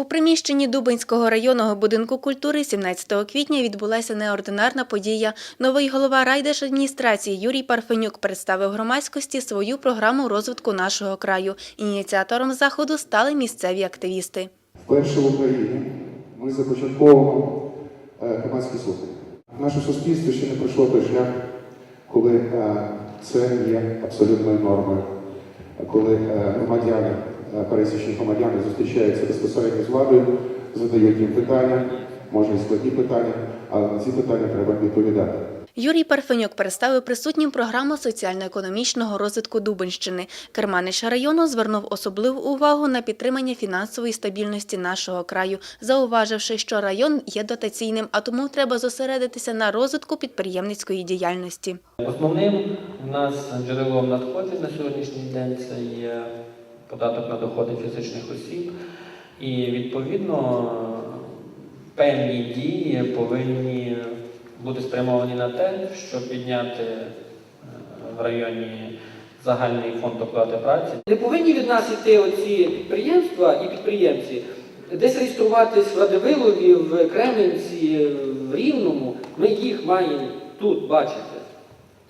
У приміщенні Дубинського районного будинку культури 17 квітня відбулася неординарна подія. Новий голова райдержадміністрації Юрій Парфенюк представив громадськості свою програму розвитку нашого краю. Ініціатором заходу стали місцеві активісти. Вперше в Україні ми започатковуємо е, громадські слухання. Наше суспільство ще не пройшло той шлях, коли е, це є абсолютною нормою, коли е, громадяни, пересічні громадяни зустрічаються безпосередньо з владою, задають їм питання, може і складні питання, але на ці питання треба відповідати. Юрій Парфенюк представив присутнім програму соціально-економічного розвитку Дубинщини. Керманич району звернув особливу увагу на підтримання фінансової стабільності нашого краю, зауваживши, що район є дотаційним, а тому треба зосередитися на розвитку підприємницької діяльності. Основним у нас джерелом надходжень на сьогоднішній день це є податок на доходи фізичних осіб, і відповідно певні дії повинні бути спрямовані на те, щоб підняти е, в районі загальний фонд оплати праці. Не повинні від нас йти оці підприємства і підприємці, десь реєструватись в Радивилові, в Кременці, в Рівному. Ми їх маємо тут бачити.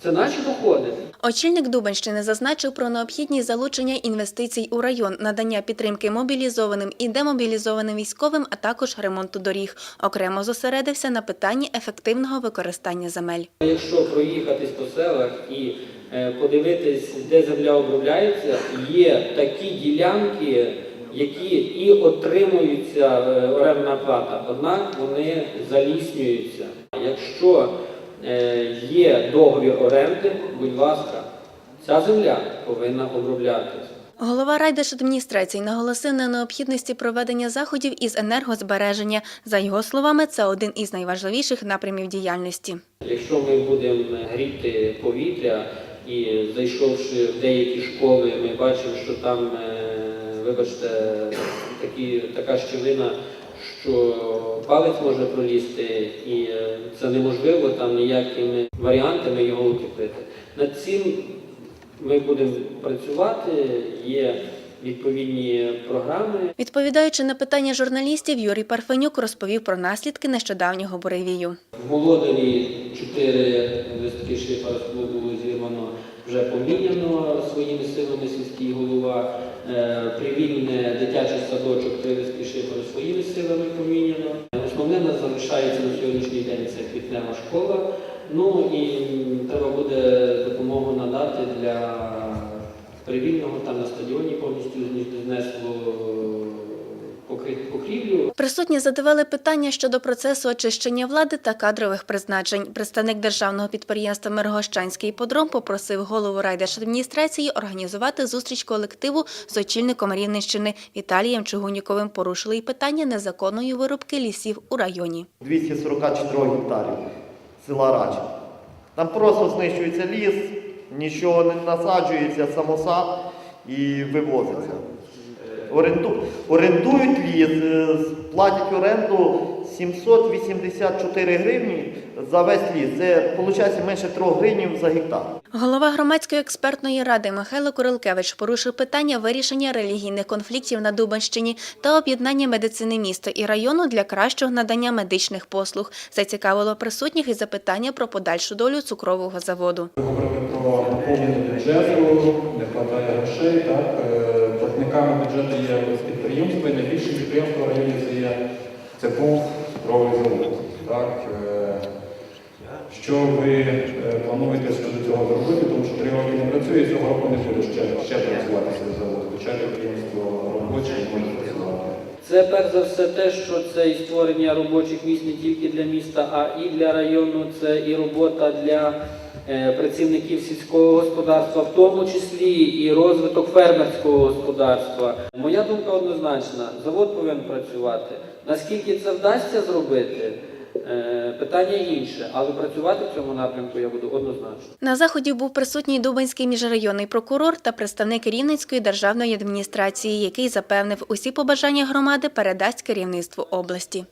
Це наші доходи. Очільник Дубенщини зазначив про необхідність залучення інвестицій у район, надання підтримки мобілізованим і демобілізованим військовим, а також ремонту доріг. Окремо зосередився на питанні ефективного використання земель. Якщо проїхатись по селах і е, подивитись, де земля обробляється, є такі ділянки, які і отримуються е, орендна плата, однак вони заліснюються. Якщо є договір оренди, будь ласка, ця земля повинна оброблятися. Голова райдержадміністрації наголосив на необхідності проведення заходів із енергозбереження. За його словами, це один із найважливіших напрямів діяльності. Якщо ми будемо гріти повітря і зайшовши в деякі школи, ми бачимо, що там, е, вибачте, такі, така щілина, що палець може пролізти, і е, це неможливо там ніякими варіантами його утеплити. Над цим ми будемо працювати, є відповідні програми. Відповідаючи на питання журналістів, Юрій Парфенюк розповів про наслідки нещодавнього буревію. В Молодові чотири листки шиферства було зірвано, вже поміняно своїми силами сільський голова. Е, Привільне дитячий садочок, три листки своїми силами поміняно. Основне нас залишається на сьогоднішній день це квітнева школа. Ну і треба буде допомогу надати для привільного там на стадіоні повністю знесло. Присутні задавали питання щодо процесу очищення влади та кадрових призначень. Представник державного підприємства Миргощанський подром попросив голову райдержадміністрації організувати зустріч колективу з очільником Рівненщини Віталієм Чугуніковим. Порушили й питання незаконної вирубки лісів у районі. 244 гектарів села Рача. Там просто знищується ліс, нічого не насаджується, самосад і вивозиться. Оренду, орендують ліс, е, платять оренду 784 гривні за весь ліс. Це виходить менше 3 гривень за гектар. Голова громадської експертної ради Михайло Курилкевич порушив питання вирішення релігійних конфліктів на Дубанщині та об'єднання медицини міста і району для кращого надання медичних послуг. Зацікавило присутніх і запитання про подальшу долю цукрового заводу. Ми говорили про наповнення бюджету, не вкладає грошей. Так? Е, Платниками бюджету є підприємства, найбільше підприємство в районі це є це був завод. Так? Е, Що ви е, плануєте щодо цього зробити, тому що три роки не працює, цього року не буде ще, ще працювати цей завод. Хоча підприємство робоче і може працювати. Це перш за все те, що це і створення робочих місць не тільки для міста, а і для району. Це і робота для е, працівників сільського господарства, в тому числі і розвиток фермерського господарства. Моя думка однозначна: завод повинен працювати. Наскільки це вдасться зробити? е, Питання інше, але працювати в цьому напрямку я буду однозначно. На заході був присутній Дубинський міжрайонний прокурор та представник Рівненської державної адміністрації, який запевнив, усі побажання громади передасть керівництву області.